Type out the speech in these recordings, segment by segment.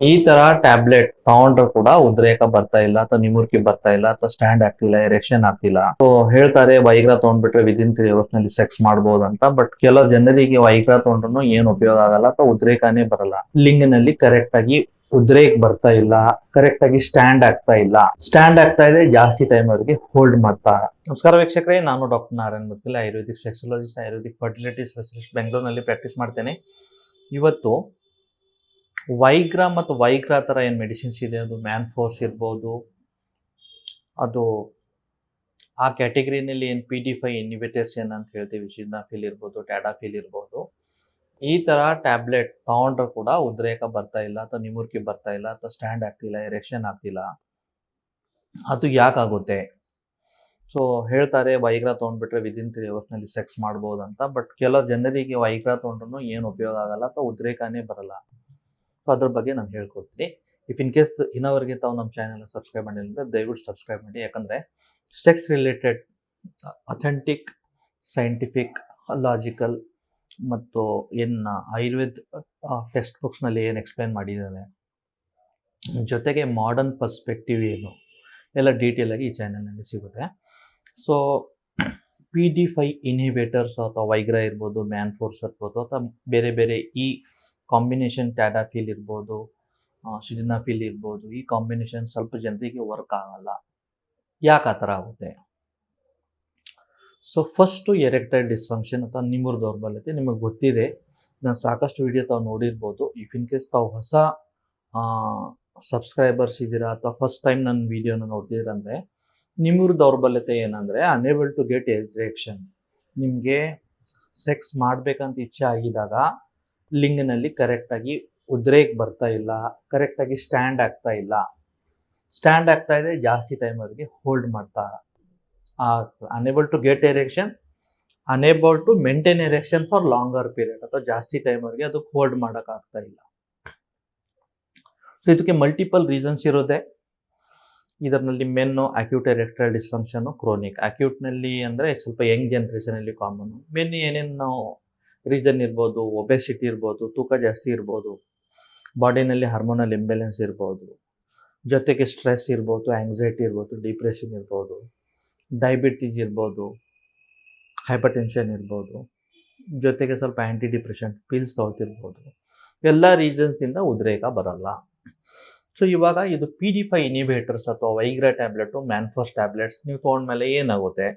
ಈ ತರ ಟ್ಯಾಬ್ಲೆಟ್ ತಗೊಂಡ್ರು ಕೂಡ ಉದ್ರೇಕ ಬರ್ತಾ ಇಲ್ಲ, ಅಥವಾ ನಿಮುರ್ಕಿ ಬರ್ತಾ ಇಲ್ಲ, ಅಥವಾ ಸ್ಟ್ಯಾಂಡ್ ಆಗ್ತಿಲ್ಲ ಎರೆಕ್ಷನ್ ಆಗ್ತಿಲ್ಲ. ಸೊ ಹೇಳ್ತಾರೆ ವೈಗ್ರಾ ತಗೊಂಡ್ಬಿಟ್ರೆ ವಿದಿನ್ ತ್ರೀ ಅವರ್ಸ್ನಲ್ಲಿ ಸೆಕ್ಸ್ ಮಾಡಬಹುದು ಅಂತ ಬಟ್ ಕೆಲವು ಜನರಿಗೆ ವೈಗ್ರಾ ತಗೊಂಡ್ರು ಏನು ಉಪಯೋಗ ಆಗಲ್ಲ, ಅಥವಾ ಉದ್ರೇಕನೇ ಬರಲ್ಲ. ಲಿಂಗನಲ್ಲಿ ಕರೆಕ್ಟ್ ಆಗಿ ಉದ್ರೇಕ್ ಬರ್ತಾ ಇಲ್ಲ ಕರೆಕ್ಟ್ ಆಗಿ ಸ್ಟ್ಯಾಂಡ್ ಆಗ್ತಾ ಇಲ್ಲ. ಸ್ಟ್ಯಾಂಡ್ ಆಗ್ತಾ ಇದೆ, ಜಾಸ್ತಿ ಟೈಮ್ ಅವರಿಗೆ ಹೋಲ್ಡ್ ಮಾಡ್ತಾ. ನಮಸ್ಕಾರ ವೀಕ್ಷಕರೇ, ನಾನು doctor Narayan Mudgil ayurvedic sexologist ayurvedic fertility specialist ಬೆಂಗಳೂರಿನಲ್ಲಿ ಪ್ರಾಕ್ಟೀಸ್ ಮಾಡ್ತೇನೆ. ಇವತ್ತು ವೈಗ್ರಾ ಮತ್ತು ವೈಗ್ರಾ ಥರ ಏನು ಮೆಡಿಸಿನ್ಸ್ ಇದೆ? ಅದು ಮ್ಯಾನ್ ಫೋರ್ಸ್ ಇರ್ಬೋದು. ಅದು ಆ ಕ್ಯಾಟಗರಿನಲ್ಲಿ ಏನು ಪಿ ಡಿ ಫೈ ಇನ್ಹಿಬಿಟರ್ಸ್ ಅಂತ ಹೇಳ್ತೀವಿ? ಶಿಡ್ನಾಫಿಲ್ ಇರ್ಬೋದು ಟ್ಯಾಡಾಫಿಲ್ ಇರ್ಬೋದು. ಈ ಥರ ಟ್ಯಾಬ್ಲೆಟ್ ತೊಗೊಂಡ್ರೆ ಕೂಡ ಉದ್ರೇಕ ಬರ್ತಾ ಇಲ್ಲ, ಅಥವಾ ನಿಮುರ್ಕಿ ಬರ್ತಾ ಇಲ್ಲ, ಅಥವಾ ಸ್ಟ್ಯಾಂಡ್ ಆಗ್ತಿಲ್ಲ ಎರೆಕ್ಷನ್ ಆಗ್ತಿಲ್ಲ. ಅದು ಯಾಕಾಗುತ್ತೆ ಸೊ ಹೇಳ್ತಾರೆ, ವೈಗ್ರಾ ತೊಗೊಂಡ್ಬಿಟ್ರೆ ವಿದಿನ್ ತ್ರೀ ಅವರ್ಸ್ನಲ್ಲಿ ಸೆಕ್ಸ್ ಮಾಡ್ಬೋದು ಅಂತ ಬಟ್ ಕೆಲವು ಜನರಿಗೆ ವೈಗ್ರಾ ತೊಗೊಂಡ್ರು ಏನು ಉಪಯೋಗ ಆಗಲ್ಲ, ಅಥವಾ ಉದ್ರೇಕನೇ ಬರಲ್ಲ. ಅದ್ರ ಬಗ್ಗೆ ನಾನು ಹೇಳ್ಕೊಡ್ತೀನಿ. ಇಫ್ ಇನ್ ಕೇಸ್ ಇನ್ನವರೆಗೆ ತಾವು ನಮ್ಮ ಚಾನಲ್ ಸಬ್ಸ್ಕ್ರೈಬ್ ಮಾಡಿಲ್ಲ ದಯವಿಟ್ಟು ಸಬ್ಸ್ಕ್ರೈಬ್ ಮಾಡಿ. ಯಾಕಂದರೆ sex related authentic scientific logical ಮತ್ತು ಏನು ಆಯುರ್ವೇದ ಟೆಕ್ಸ್ಟ್ ಬುಕ್ಸ್ನಲ್ಲಿ ಏನು ಎಕ್ಸ್ಪ್ಲೈನ್ ಮಾಡಿದ್ದಾರೆ ಜೊತೆಗೆ ಮಾಡರ್ನ್ ಪರ್ಸ್ಪೆಕ್ಟಿವ್ ಏನು? ಎಲ್ಲ ಡೀಟೇಲ್ ಆಗಿ ಈ ಚಾನಲ್ನಲ್ಲಿ ಸಿಗುತ್ತೆ. So P D five inhibitors ಅಥವಾ ವೈಗ್ರಾ ಇರ್ಬೋದು ಮ್ಯಾನ್ ಫೋರ್ಸ್ ಇರ್ಬೋದು, ಅಥವಾ ಬೇರೆ ಬೇರೆ ಈ ಕಾಂಬಿನೇಷನ್ ಟ್ಯಾಡಾಫಿಲ್ ಇರ್ಬೋದು ಶಿಡಿನಾಫಿಲ್ ಇರ್ಬೋದು, ಈ ಕಾಂಬಿನೇಷನ್ ಸ್ವಲ್ಪ ಜನರಿಗೆ ವರ್ಕ್ ಆಗಲ್ಲ. ಯಾಕೆ ಆ ಥರ ಆಗುತ್ತೆ? ಸೊ ಫಸ್ಟು ಎರೆಕ್ಟೈಲ್ ಡಿಸ್ಫಂಕ್ಷನ್ ಅಥವಾ ನಿಮ್ಮೂರು ದೌರ್ಬಲ್ಯತೆ ನಿಮಗೆ ಗೊತ್ತಿದೆ. ನಾನು ಸಾಕಷ್ಟು ವಿಡಿಯೋ ತಾವು ನೋಡಿರ್ಬೋದು. ಇಫ್ ಇನ್ ಕೇಸ್ ತಾವು ಹೊಸ ಸಬ್ಸ್ಕ್ರೈಬರ್ಸ್ ಇದ್ದೀರಾ ಅಥವಾ ಫಸ್ಟ್ ಟೈಮ್ ನನ್ನ ವಿಡಿಯೋನ ನೋಡ್ತಿದ್ದೀರ ಅಂದರೆ ನಿಮ್ಮೂರು ದೌರ್ಬಲ್ಯತೆ ಏನಂದರೆ ಅನೇಬಲ್ ಟು ಗೆಟ್ ಎರೆಕ್ಷನ್ ನಿಮಗೆ ಸೆಕ್ಸ್ ಮಾಡಬೇಕಂತ ಇಚ್ಛೆ ಆಗಿದಾಗ ಲಿಂಗ್ನಲ್ಲಿ ಕರೆಕ್ಟಾಗಿ ಉದ್ರೇಕ್ ಬರ್ತಾ ಇಲ್ಲ ಕರೆಕ್ಟಾಗಿ ಸ್ಟ್ಯಾಂಡ್ ಆಗ್ತಾ ಇಲ್ಲ. ಸ್ಟ್ಯಾಂಡ್ ಆಗ್ತಾ ಇದೆ, ಜಾಸ್ತಿ ಟೈಮ್ ಅವರಿಗೆ ಹೋಲ್ಡ್ ಮಾಡ್ತಾ unable to get erection unable to maintain erection for longer period ಅಥವಾ ಜಾಸ್ತಿ ಟೈಮ್ ಅವರಿಗೆ ಅದು ಹೋಲ್ಡ್ ಮಾಡೋಕ್ಕಾಗ್ತಾ ಇಲ್ಲ. ಸೊ ಇದಕ್ಕೆ ಮಲ್ಟಿಪಲ್ ರೀಸನ್ಸ್ ಇರೋದೆ ಇದರಲ್ಲಿ ಮೆನ್ನು ಅಕ್ಯೂಟ್ ಎರೆಕ್ಟ್ರಲ್ ಡಿಸ್ಫಂಕ್ಷನು ಕ್ರೋನಿಕ್ ಅಕ್ಯೂಟ್ನಲ್ಲಿ ಅಂದರೆ ಸ್ವಲ್ಪ ಯಂಗ್ ಜನ್ರೇಷನಲ್ಲಿ ಕಾಮನ್ನು ಮೆನ್ ಏನೇನು ರೀಸನ್ ಇರ್ಬೋದು ಒಬೆಸಿಟಿ ಇರ್ಬೋದು, ತೂಕ ಜಾಸ್ತಿ ಇರ್ಬೋದು ಬಾಡಿನಲ್ಲಿ ಹಾರ್ಮೋನಲ್ ಇಂಬ್ಯಾಲೆನ್ಸ್ ಇರ್ಬೋದು, ಜೊತೆಗೆ ಸ್ಟ್ರೆಸ್ ಇರ್ಬೋದು ಆ್ಯಂಗ್ಸೈಟಿ ಇರ್ಬೋದು ಡಿಪ್ರೆಷನ್ ಇರ್ಬೋದು ಡಯಾಬಿಟೀಸ್ ಇರ್ಬೋದು ಹೈಪರ್ ಟೆನ್ಷನ್ ಇರ್ಬೋದು, ಜೊತೆಗೆ ಸ್ವಲ್ಪ ಆ್ಯಂಟಿ ಡಿಪ್ರೆಷನ್ ಪಿಲ್ಸ್ ತಗೋತಿರ್ಬೋದು ಎಲ್ಲ ರೀಸನ್ಸ್ನಿಂದ ಉದ್ರೇಕ ಬರಲ್ಲ. ಸೊ ಇವಾಗ ಇದು ಪಿ ಡಿ ಫೈ ಇನಿಬೇಟರ್ಸ್ ಅಥವಾ ವೈಗ್ರಾ ಟ್ಯಾಬ್ಲೆಟು ಮ್ಯಾನ್ಫೋಸ್ ಟ್ಯಾಬ್ಲೆಟ್ಸ್ ನೀವು ತೊಗೊಂಡ್ಮೇಲೆ ಏನಾಗುತ್ತೆ?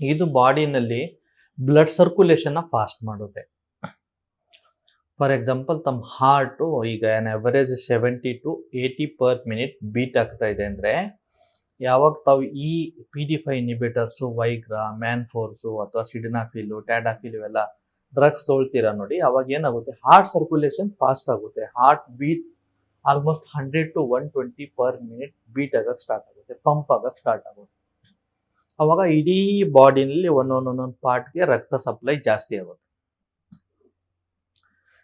ಇದು ಬಾಡಿನಲ್ಲಿ ಬ್ಲಡ್ ಸರ್ಕ್ಯುಲೇಷನ್ನ ಫಾಸ್ಟ್ ಮಾಡುತ್ತೆ. ಫಾರ್ ಎಕ್ಸಾಂಪಲ್ ತಮ್ಮ ಹಾರ್ಟು ಈಗ ಏನ್ average seventy to eighty per minute beat ಆಗ್ತಾ ಇದೆ ಅಂದರೆ, ಯಾವಾಗ ತಾವು ಈ P D five inhibitors Viagra Manforce ಅಥವಾ ಸಿಡಿನಾಫಿಲು ಟ್ಯಾಡಾಫಿಲ್ ಇವೆಲ್ಲ ಡ್ರಗ್ಸ್ ತೊಳ್ತೀರಾ ನೋಡಿ, ಅವಾಗ ಏನಾಗುತ್ತೆ ಹಾರ್ಟ್ ಸರ್ಕ್ಯುಲೇಷನ್ ಫಾಸ್ಟ್ ಆಗುತ್ತೆ. Heart beat almost hundred to one twenty per minute beat ಆಗಕ್ಕೆ ಸ್ಟಾರ್ಟ್ ಆಗುತ್ತೆ ಪಂಪ್ ಆಗಕ್ಕೆ ಸ್ಟಾರ್ಟ್ ಆಗುತ್ತೆ. ಅವಾಗ ಇಡೀ ಬಾಡಿನಲ್ಲಿ ಒಂದೊಂದೊಂದೊಂದು ಪಾರ್ಟ್ಗೆ ರಕ್ತ ಸಪ್ಲೈ ಜಾಸ್ತಿ ಆಗುತ್ತೆ.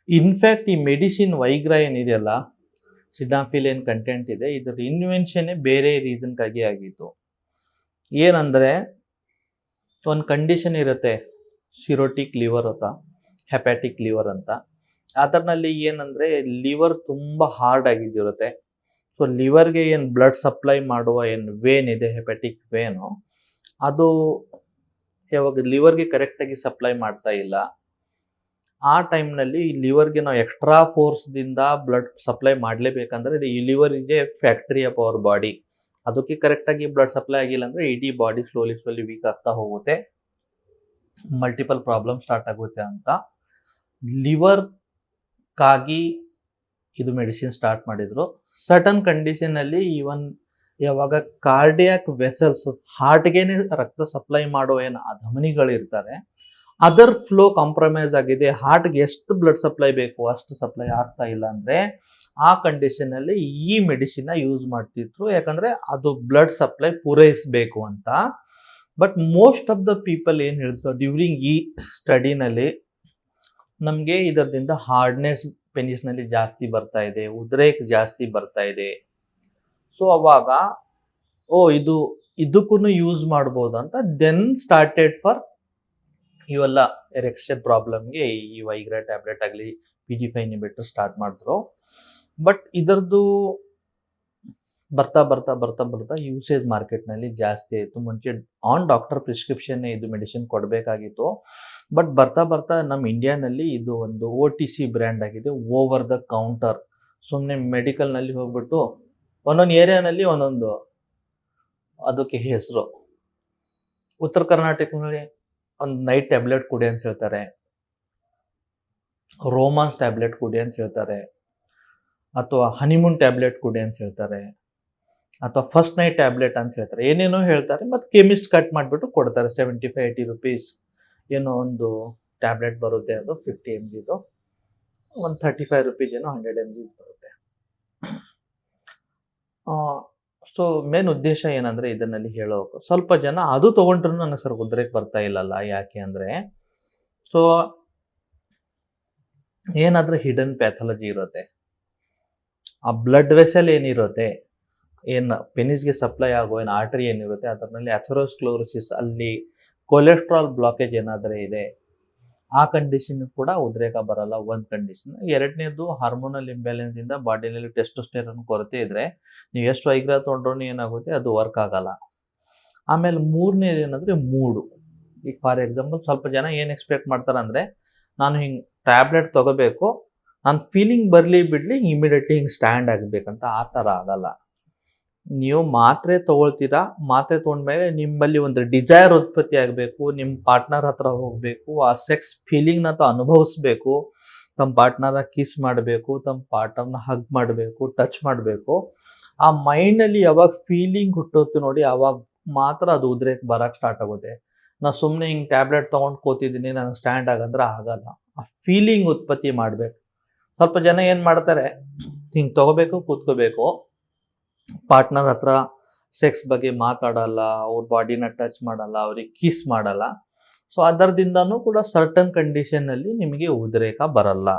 ಇನ್ಫ್ಯಾಕ್ಟ್ ಈ ಮೆಡಿಸಿನ್ ವೈಗ್ರ ಏನಿದೆಯಲ್ಲ ಸಿಡಾಫಿಲ್ ಏನು ಕಂಟೆಂಟ್ ಇದೆ. ಇದರ ಇನ್ವೆನ್ಷನ್ನೇ ಬೇರೆ ರೀಸನ್ಗಾಗಿ ಆಗಿತ್ತು. ಏನಂದರೆ, ಒಂದು ಕಂಡೀಷನ್ ಇರುತ್ತೆ ಸಿರೋಟಿಕ್ ಲಿವರ್ ಅಂತ ಹೆಪ್ಯಾಟಿಕ್ ಲಿವರ್ ಅಂತ. ಅದರಲ್ಲಿ ಏನಂದರೆ ಲಿವರ್ ತುಂಬ ಹಾರ್ಡ್ ಆಗಿದ್ದಿರುತ್ತೆ. ಸೊ ಲಿವರ್ಗೆ ಏನು ಬ್ಲಡ್ ಸಪ್ಲೈ ಮಾಡುವ ಏನು ವೇನ್ ಇದೆ ಹೆಪ್ಯಾಟಿಕ್ ವೇನು ಅದು ಯಾವಾಗ ಲಿವರ್ಗೆ ಕರೆಕ್ಟಾಗಿ ಸಪ್ಲೈ ಮಾಡ್ತಾ ಇಲ್ಲ. ಆ ಟೈಮ್ನಲ್ಲಿ ಲಿವರ್ಗೆ ನಾವು ಎಕ್ಸ್ಟ್ರಾ ಫೋರ್ಸ್ದಿಂದ ಬ್ಲಡ್ ಸಪ್ಲೈ ಮಾಡಲೇಬೇಕಂದ್ರೆ ಇದು ಈ liver factory of our body ಅದಕ್ಕೆ ಕರೆಕ್ಟಾಗಿ ಬ್ಲಡ್ ಸಪ್ಲೈ ಆಗಿಲ್ಲ ಅಂದರೆ ಇಡೀ ಬಾಡಿ ಸ್ಲೋಲಿ ಸ್ಲೋಲಿ ವೀಕ್ ಆಗ್ತಾ ಹೋಗುತ್ತೆ. ಮಲ್ಟಿಪಲ್ ಪ್ರಾಬ್ಲಮ್ ಸ್ಟಾರ್ಟ್ ಆಗುತ್ತೆ ಅಂತ. ಲಿವರ್ಗಾಗಿ ಇದು ಮೆಡಿಸಿನ್ ಸ್ಟಾರ್ಟ್ ಮಾಡಿದರು. ಸಟನ್ ಕಂಡೀಷನಲ್ಲಿ ಈವನ್ ಯಾವಾಗ ಕಾರ್ಡಿಯಾಕ್ ವೆಸಲ್ಸ್ ಹಾರ್ಟ್ಗೇನೆ ರಕ್ತ ಸಪ್ಲೈ ಮಾಡೋ ಏನು ಧಮನಿಗಳಿರ್ತಾರೆ ಅದರ್ ಫ್ಲೋ ಕಾಂಪ್ರಮೈಸ್ ಆಗಿದೆ ಹಾರ್ಟ್ಗೆ ಎಷ್ಟು ಬ್ಲಡ್ ಸಪ್ಲೈ ಬೇಕು, ಅಷ್ಟು ಸಪ್ಲೈ ಆಗ್ತಾ ಇಲ್ಲ ಅಂದರೆ, ಆ ಕಂಡೀಷನಲ್ಲಿ ಈ ಮೆಡಿಸಿನ್ನ ಯೂಸ್ ಮಾಡ್ತಿದ್ರು. ಯಾಕಂದರೆ ಅದು ಬ್ಲಡ್ ಸಪ್ಲೈ ಪೂರೈಸಬೇಕು ಅಂತ. But most of the people ಏನು ಹೇಳಿದ್ರು ಡ್ಯೂರಿಂಗ್ ಈ ಸ್ಟಡಿನಲ್ಲಿ ನಮಗೆ ಇದರಿಂದ ಹಾರ್ಡ್ನೆಸ್ ಪೆನಿಸ್ನಲ್ಲಿ ಜಾಸ್ತಿ ಬರ್ತಾ ಇದೆ, ಉದ್ರೇಕ್ ಜಾಸ್ತಿ ಬರ್ತಾ ಇದೆ. ಸೊ ಅವಾಗ, ಓ, ಇದು ಇದಕ್ಕೂ ಯೂಸ್ ಮಾಡ್ಬೋದು ಅಂತ ದೆನ್ ಸ್ಟಾರ್ಟೆಡ್ ಫಾರ್ ಇವೆಲ್ಲ ಎರೆಕ್ಷನ್ ಪ್ರಾಬ್ಲಮ್ಗೆ ಈ ವೈಗ್ರಾ ಟ್ಯಾಬ್ಲೆಟ್ ಆಗಲಿ ಪಿ ಡಿ ಫೈನ್ ಬಿಟ್ಟು ಸ್ಟಾರ್ಟ್ ಮಾಡಿದ್ರು. ಬಟ್ ಇದರದ್ದು ಬರ್ತಾ ಬರ್ತಾ ಬರ್ತಾ ಬರ್ತಾ ಯೂಸೇಜ್ ಮಾರ್ಕೆಟ್ನಲ್ಲಿ ಜಾಸ್ತಿ ಆಯಿತು. ಮುಂಚೆ ಆನ್ ಡಾಕ್ಟರ್ ಪ್ರಿಸ್ಕ್ರಿಪ್ಷನ್ ಇದು ಮೆಡಿಸಿನ್ ಕೊಡಬೇಕಾಗಿತ್ತು. ಬಟ್ ಬರ್ತಾ ಬರ್ತಾ ನಮ್ಮ ಇಂಡಿಯಾನಲ್ಲಿ ಇದು ಒಂದು ಓ ಟಿ ಸಿ ಬ್ರ್ಯಾಂಡ್ ಆಗಿದೆ ಓವರ್ ದ ಕೌಂಟರ್ ಸುಮ್ಮನೆ ಮೆಡಿಕಲ್ನಲ್ಲಿ ಹೋಗ್ಬಿಟ್ಟು ಒಂದೊಂದು ಏರಿಯಾನಲ್ಲಿ ಒಂದೊಂದು ಅದಕ್ಕೆ ಹೆಸರು. ಉತ್ತರ ಕರ್ನಾಟಕದಲ್ಲಿ ಒಂದು ನೈಟ್ ಟ್ಯಾಬ್ಲೆಟ್ ಕುಡಿ ಅಂತ ಹೇಳ್ತಾರೆ. ರೋಮಾನ್ಸ್ ಟ್ಯಾಬ್ಲೆಟ್ ಕುಡಿ ಅಂತ ಹೇಳ್ತಾರೆ. ಅಥವಾ ಹನಿಮೂನ್ ಟ್ಯಾಬ್ಲೆಟ್ ಕುಡಿ ಅಂತ ಹೇಳ್ತಾರೆ. ಅಥವಾ ಫಸ್ಟ್ ನೈಟ್ ಟ್ಯಾಬ್ಲೆಟ್ ಅಂತ ಹೇಳ್ತಾರೆ. ಏನೇನೋ ಹೇಳ್ತಾರೆ, ಮತ್ತು ಕೆಮಿಸ್ಟ್ ಕಟ್ ಮಾಡಿಬಿಟ್ಟು ಕೊಡ್ತಾರೆ. ಸೆವೆಂಟಿ ಫೈವ್ ಏಯ್ಟಿ ರುಪೀಸ್ ಏನೋ ಒಂದು ಟ್ಯಾಬ್ಲೆಟ್ ಬರುತ್ತೆ ಅದು ಫಿಫ್ಟಿ ಎಂ ಜಿದು ಒಂದು ಥರ್ಟಿ ಫೈವ್ ರುಪೀಸ್ ಏನೋ ಹಂಡ್ರೆಡ್ ಎಂ ಜಿ ಬರುತ್ತೆ. ಸೊ ಮೇನ್ ಉದ್ದೇಶ ಏನಂದರೆ ಇದನ್ನಲ್ಲಿ ಹೇಳೋಕೆ. ಸ್ವಲ್ಪ ಜನ ಅದು ತೊಗೊಂಡ್ರೂ ನನಗೆ ಸರ್ ಉದ್ರೇಕ್ ಬರ್ತಾ ಇಲ್ಲಲ್ಲ, ಯಾಕೆ ಅಂದರೆ? ಸೊ, ಏನಾದರೂ ಹಿಡನ್ ಪ್ಯಾಥಾಲಜಿ ಇರುತ್ತೆ. ಆ ಬ್ಲಡ್ ವೆಸಲ್ ಏನಿರುತ್ತೆ? ಏನು ಪೆನಿಸ್ಗೆ ಸಪ್ಲೈ ಆಗೋ, ಏನು ಆರ್ಟ್ರಿ ಏನಿರುತ್ತೆ? ಅದರಲ್ಲಿ ಅಥರೋಸ್ಕ್ಲೋರೋಸಿಸ್ ಅಲ್ಲಿ ಕೊಲೆಸ್ಟ್ರಾಲ್ ಬ್ಲಾಕೇಜ್ ಏನಾದರೂ ಇದೆ? ಆ ಕಂಡೀಷನ್ ಕೂಡ ಉದ್ರೇಕ ಬರಲ್ಲ, ಒಂದು ಕಂಡೀಷನ್ ಎರಡನೇದು ಹಾರ್ಮೋನಲ್ ಇಂಬ್ಯಾಲೆನ್ಸ್ ಇಂದ ಬಾಡಿನಲ್ಲಿ ಟೆಸ್ಟೋಸ್ಟೆರನ್ ಕೊರತೆ ಇದ್ರೆ ನೀವು ಎಷ್ಟು ವೈಗ್ರಹ ತೊಗೊಂಡ್ರು ಏನಾಗುತ್ತೆ? ಅದು ವರ್ಕ್ ಆಗಲ್ಲ. ಆಮೇಲೆ ಮೂರನೇದು ಏನಂದ್ರೆ ಮೂಡು. ಈಗ ಫಾರ್ ಎಕ್ಸಾಂಪಲ್ ಸ್ವಲ್ಪ ಜನ ಏನು ಎಕ್ಸ್ಪೆಕ್ಟ್ ಮಾಡ್ತಾರೆ ಅಂದರೆ, ನಾನು ಹಿಂಗೆ ಟ್ಯಾಬ್ಲೆಟ್ ತಗೋಬೇಕು, ನಾನು ಫೀಲಿಂಗ್ ಬರಲಿ ಬಿಡಲಿ ಇಮಿಡಿಯೇಟ್ಲಿ ಹಿಂಗೆ ಸ್ಟ್ಯಾಂಡ್ ಆಗಬೇಕಂತ ಆ ಥರ ಆಗಲ್ಲ. ನೀವು ಮಾತ್ರೆ ತಗೊಳ್ತೀರಾ? ಮಾತ್ರೆ ತಗೊಂಡ್ಮೇಲೆ ನಿಮ್ಮಲ್ಲಿ ಒಂದು ಡಿಸೈರ್ ಉತ್ಪತ್ತಿ ಆಗಬೇಕು ನಿಮ್ಮ ಪಾರ್ಟ್ನರ್ ಹತ್ರ ಹೋಗಬೇಕು, ಆ ಸೆಕ್ಸ್ ಫೀಲಿಂಗ್ನ ತ ಅನುಭವಿಸ್ಬೇಕು, ತಮ್ಮ ಪಾರ್ಟ್ನರ ಕಿಸ್ ಮಾಡಬೇಕು, ತಮ್ಮ ಪಾರ್ಟ್ನರ್ನ ಹಗ್ ಮಾಡಬೇಕು ಟಚ್ ಮಾಡಬೇಕು. ಆ ಮೈಂಡಲ್ಲಿ ಯಾವಾಗ ಫೀಲಿಂಗ್ ಹುಟ್ಟುತ್ತೆ ನೋಡಿ ಅವಾಗ ಮಾತ್ರ ಅದು ಉದ್ರೇಕ್ ಬರಕ್ಕೆ ಸ್ಟಾರ್ಟ್ ಆಗುತ್ತೆ. ನಾ ಸುಮ್ಮನೆ ಹಿಂಗೆ ಟ್ಯಾಬ್ಲೆಟ್ ತೊಗೊಂಡು ಕೂತಿದ್ದೀನಿ ನನಗೆ ಸ್ಟ್ಯಾಂಡ್ ಆಗಂದ್ರೆ ಆಗಲ್ಲ. ಆ ಫೀಲಿಂಗ್ ಉತ್ಪತ್ತಿ ಮಾಡಬೇಕು. ಸ್ವಲ್ಪ ಜನ ಏನು ಮಾಡ್ತಾರೆ, ಹಿಂಗೆ ತೊಗೋಬೇಕು, ಕೂತ್ಕೋಬೇಕು. ಪಾರ್ಟ್ನರ್ ಹತ್ರ ಸೆಕ್ಸ್ ಬಗ್ಗೆ ಮಾತಾಡಲ್ಲ, ಅವ್ರ ಬಾಡಿನ ಟಚ್ ಮಾಡಲ್ಲ, ಅವ್ರಿಗೆ ಕಿಸ್ ಮಾಡಲ್ಲ. ಸೊ ಅದರದಿಂದನೂ ಕೂಡ ಸರ್ಟನ್ ಕಂಡೀಷನ್ನಲ್ಲಿ ನಿಮಗೆ ಉದ್ರೇಕ ಬರಲ್ಲ.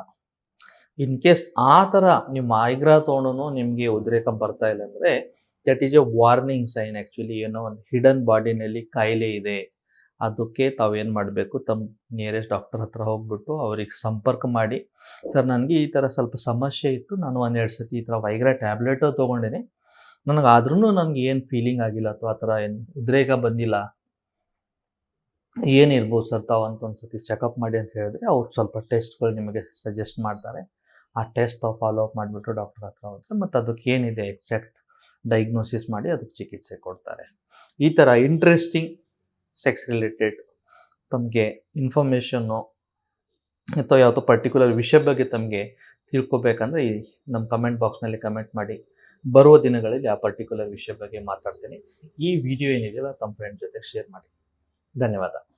ಇನ್ ಕೇಸ್ ಆ ಥರ ನಿಮ್ಮ ಐಗ್ರಾ ತೊಗೊಂಡು ನಿಮಗೆ ಉದ್ರೇಕ ಬರ್ತಾ ಇಲ್ಲ ಅಂದರೆ that is a warning sign actually ಏನೋ ಒಂದು ಹಿಡನ್ ಬಾಡಿನಲ್ಲಿ ಕಾಯಿಲೆ ಇದೆ. ಅದಕ್ಕೆ ತಾವೇನು ಮಾಡಬೇಕು? ತಮ್ಮ ನಿಯರೆಸ್ಟ್ ಡಾಕ್ಟರ್ ಹತ್ರ ಹೋಗ್ಬಿಟ್ಟು ಅವ್ರಿಗೆ ಸಂಪರ್ಕ ಮಾಡಿ, ಸರ್, ನನಗೆ ಈ ಥರ ಸ್ವಲ್ಪ ಸಮಸ್ಯೆ ಇತ್ತು. ನಾನು ಒಂದೆರಡು ಸತಿ ಈ ಥರ ವೈಗ್ರಾ ಟ್ಯಾಬ್ಲೆಟು ತೊಗೊಂಡಿನಿ. ನನಗೆ ಆದ್ರೂ ನನಗೆ ಏನು ಫೀಲಿಂಗ್ ಆಗಿಲ್ಲ ಅಥವಾ ಆ ಥರ ಏನು ಉದ್ರೇಕ ಬಂದಿಲ್ಲ. ಏನಿರ್ಬೋದು ಸರ್ ತಾವು ಅಂತ ಒಂದು ಸತಿ ಚೆಕಪ್ ಮಾಡಿ ಅಂತ ಹೇಳಿದ್ರೆ ಅವ್ರು ಸ್ವಲ್ಪ ಟೆಸ್ಟ್ಗಳು ನಿಮಗೆ ಸಜೆಸ್ಟ್ ಮಾಡ್ತಾರೆ. ಆ ಟೆಸ್ಟ್ ತಾವು ಫಾಲೋ ಅಪ್ ಮಾಡಿಬಿಟ್ಟು ಡಾಕ್ಟರ್ ಹತ್ರ ಹೋದರೆ ಮತ್ತು ಅದಕ್ಕೆ ಏನಿದೆ ಎಕ್ಸಾಕ್ಟ್ ಡೈಗ್ನೋಸಿಸ್ ಮಾಡಿ ಅದಕ್ಕೆ ಚಿಕಿತ್ಸೆ ಕೊಡ್ತಾರೆ. ಈ ಥರ ಇಂಟ್ರೆಸ್ಟಿಂಗ್ ಸೆಕ್ಸ್ ರಿಲೇಟೆಡ್ ತಮಗೆ ಇನ್ಫಾರ್ಮೇಷನ್ನು ಅಥವಾ ಯಾವುದೋ ಪರ್ಟಿಕ್ಯುಲರ್ ವಿಷಯ ಬಗ್ಗೆ ತಮಗೆ ತಿಳ್ಕೊಬೇಕಂದ್ರೆ ಈ ನಮ್ಮ ಕಮೆಂಟ್ ಬಾಕ್ಸ್ನಲ್ಲಿ ಕಮೆಂಟ್ ಮಾಡಿ. ಬರುವ ದಿನಗಳಲ್ಲಿ ಆ ಪರ್ಟಿಕ್ಯುಲರ್ ವಿಷಯ ಬಗ್ಗೆ ಮಾತಾಡ್ತೀನಿ. ಈ ವಿಡಿಯೋ ಏನಿದೆಯಲ್ಲ ತಮ್ಮ ಫ್ರೆಂಡ್ ಜೊತೆ ಶೇರ್ ಮಾಡಿ. ಧನ್ಯವಾದ.